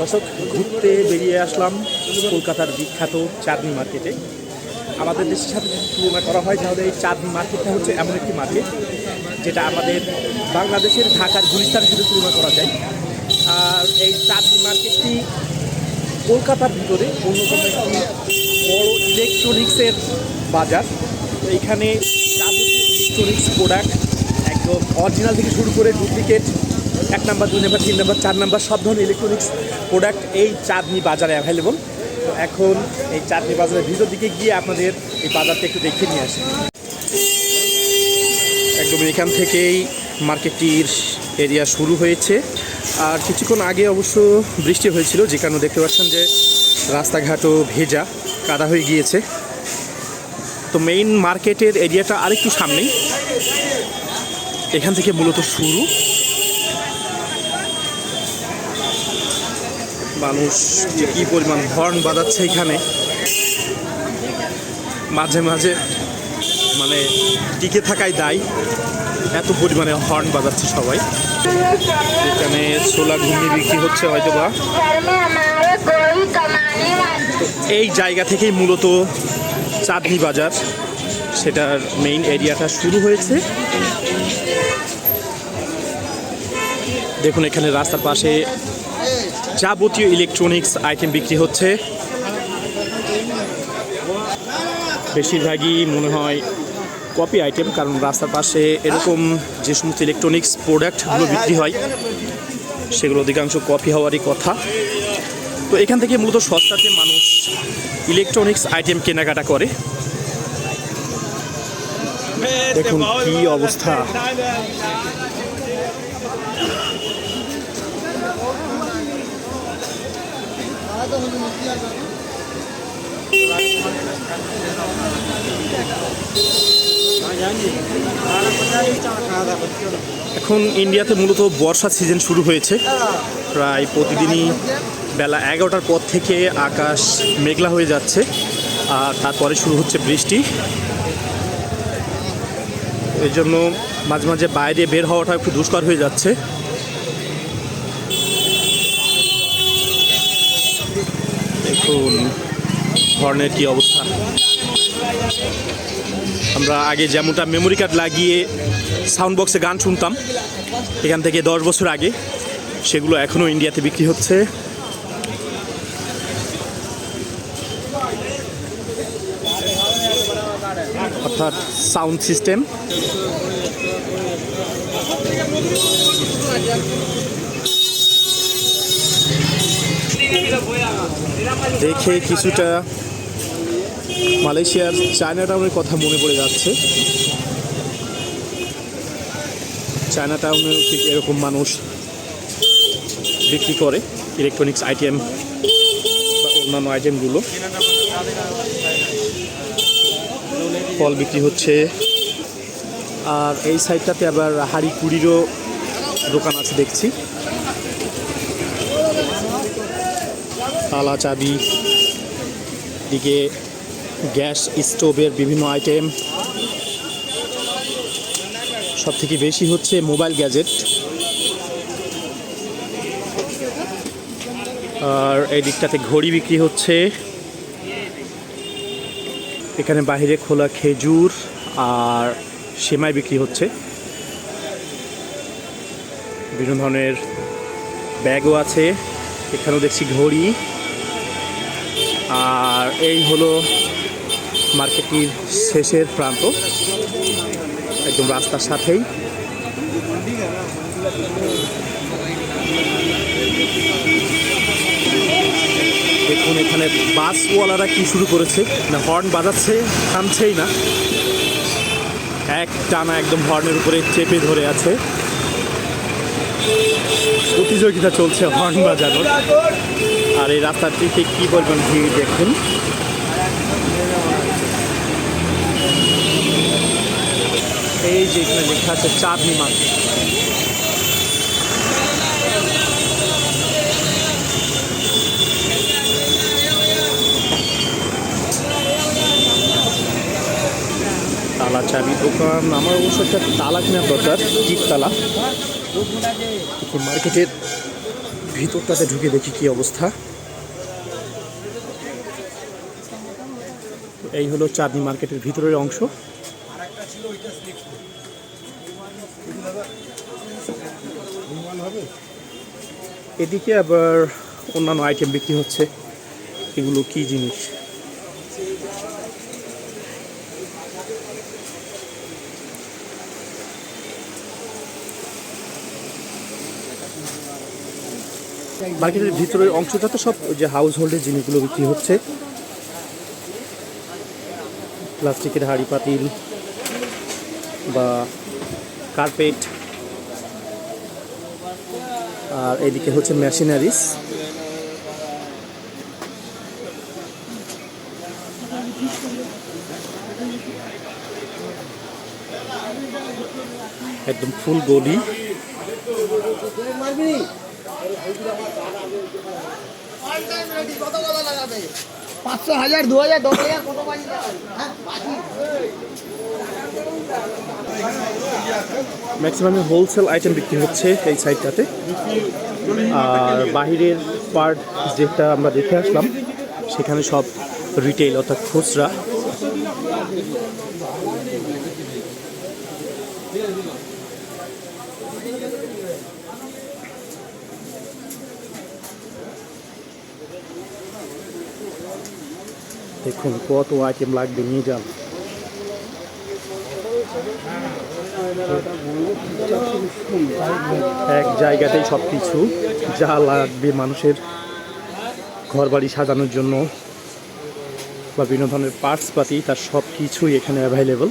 দর্শক, ঘুরতে বেরিয়ে আসলাম কলকাতার বিখ্যাত চাঁদনি মার্কেটে। আমাদের দেশের সাথে যদি তুলনা করা হয়, তাহলে এই চাঁদনি মার্কেটটা হচ্ছে এমন একটি মার্কেট, যেটা আমাদের বাংলাদেশের ঢাকার গুলিস্তানের সাথে তুলনা করা যায়। আর এই চাঁদনি মার্কেটটি কলকাতার ভিতরে অন্যতম একটি বড় ইলেকট্রনিক্সের বাজার। তো এখানে যাবতীয় ইলেকট্রনিক্স প্রোডাক্ট একদম অরিজিনাল থেকে শুরু করে ডুপ্লিকেট এক নাম্বার, দুই নাম্বার, তিন নাম্বার, চার নাম্বার, সব ধরনের ইলেকট্রনিক্স প্রোডাক্ট এই চাঁদনি বাজারে অ্যাভেলেবল তো এখন এই চাঁদনি বাজারের ভিতর দিকে গিয়ে আপনাদের এই বাজারটা একটু দেখে নিয়ে আসি। একদম এখান থেকেই মার্কেটটির এরিয়া শুরু হয়েছে। আর কিছুক্ষণ আগে অবশ্য বৃষ্টি হয়েছিল, যে কারণে দেখতে পাচ্ছেন যে রাস্তাঘাটও ভেজা, কাদা হয়ে গিয়েছে। তো মেইন মার্কেটের এরিয়াটা আরেকটু সামনেই। এখান থেকে মূলত শুরু। মানুষ যে কী পরিমাণ হর্ন বাজাচ্ছে এখানে। মাঝে মাঝে মানে টিকে থাকাই দায়। এত পরিমাণে হর্ন বাজাচ্ছে সবাই। এখানে সোলা ঘুমি বিক্রি হচ্ছে হয়তো বা এই জায়গা থেকেই মূলত চাঁদনি বাজার, সেটার মেইন এরিয়াটা শুরু হয়েছে। দেখুন এখানে রাস্তার পাশে যাবতীয় ইলেকট্রনিক্স আইটেম বিক্রি হচ্ছে। বেশিরভাগই মনে হয় কপি আইটেম কারণ রাস্তার পাশে এরকম যে সমস্ত ইলেকট্রনিক্স প্রোডাক্টগুলো বিক্রি হয়, সেগুলো অধিকাংশ কপি হওয়ারই কথা। তো এখান থেকে মূলত সস্তাতে মানুষ ইলেকট্রনিক্স আইটেম কেনাকাটা করে। দেখুন কি অবস্থা। এখন ইন্ডিয়াতে মূলত বর্ষা সিজন শুরু হয়েছে। প্রায় প্রতিদিনই বেলা এগারোটার পর থেকে আকাশ মেঘলা হয়ে যাচ্ছে, আর তারপরে শুরু হচ্ছে বৃষ্টি। এই জন্য মাঝে মাঝে বাইরে বের হওয়াটা একটু দুষ্কর হয়ে যাচ্ছে। দেখুন হর্নের কি অবস্থা। আমরা আগে যেমনটা মেমোরি কার্ড লাগিয়ে সাউন্ড বক্সে গান শুনতাম, এখান থেকে দশ বছর আগে, সেগুলো এখনও ইন্ডিয়াতে বিক্রি হচ্ছে। অর্থাৎ সাউন্ড সিস্টেম দেখে কিছুটা মালয়েশিয়ার চায়না টাউনের কথা মনে পড়ে যাচ্ছে। চায়না টাউনেও ঠিক এরকম মানুষ বিক্রি করে ইলেকট্রনিক্স আইটেম বা অন্যান্য আইটেমগুলো ফল বিক্রি হচ্ছে। আর এই সাইডটাতে আবার হাড়ি কুড়িরও দোকান আছে দেখছি। তালা, চাবি, দিকে গ্যাস স্টোভের বিভিন্ন আইটেম। সব থেকে বেশি হচ্ছে মোবাইল গ্যাজেট। আর এই দিকটাতে ঘড়ি বিক্রি হচ্ছে। এখানে বাইরে খোলা খেজুর আর সেমাই বিক্রি হচ্ছে। বিভিন্ন ধরনের ব্যাগও আছে। এখানেও দেখছি ঘড়ি। আর এই হলো মার্কেটটির শেষের প্রান্ত। একদম রাস্তার সাথেই। দেখুন এখানে বাসওয়ালারা কি শুরু করেছে। না, হর্ন বাজাচ্ছে, থামছেই না। এক টানা একদম হর্নের উপরে চেপে ধরে আছে। প্রতিযোগিতা চলছে হর্ন বাজানোর। আর এই রাস্তাটিতে কি বলবেন ভিড় দেখুন? এই যে এখানে লেখা আছে চাঁদনি মার্কেট তালা চাবি দোকান আমার অবশ্য একটা তালা কেনার দরকার টিপ তালা মার্কেটের ভিতরটাতে ঢুকে দেখি কি অবস্থা। এই হলো চাঁদনি মার্কেটের ভিতরের অংশ। এদিকে আবার অন্যান্য আইটেম বিক্রি হচ্ছে। এগুলো কি জিনিস? মার্কেটের ভিতরের অংশটা তো সব যে হাউস হোল্ডের জিনিসগুলো বিক্রি হচ্ছে। প্লাস্টিকের হাড়ি পাতিল বা কার্পেট আর এদিকে হচ্ছে মেশিনারিস একদম ফুল গলি। পাঁচশো হাজার দু হাজার দশ হাজার কত ম্যাক্সিমাম হোলসেল আইটেম বিক্রি হচ্ছে এই সাইডটাতে আর বাহিরের পার্ট যেটা আমরা দেখে আসলাম, সেখানে সব রিটেল অর্থাৎ খুচরা। দেখুন, কত আইটেম লাগবে, নিয়ে যান। এক জায়গাতেই সব কিছু যা লাগবে মানুষের ঘর বাড়ি সাজানোর জন্য বা বিভিন্ন ধরনের পার্টস পাতি, তার সব কিছুই এখানে অ্যাভেলেবল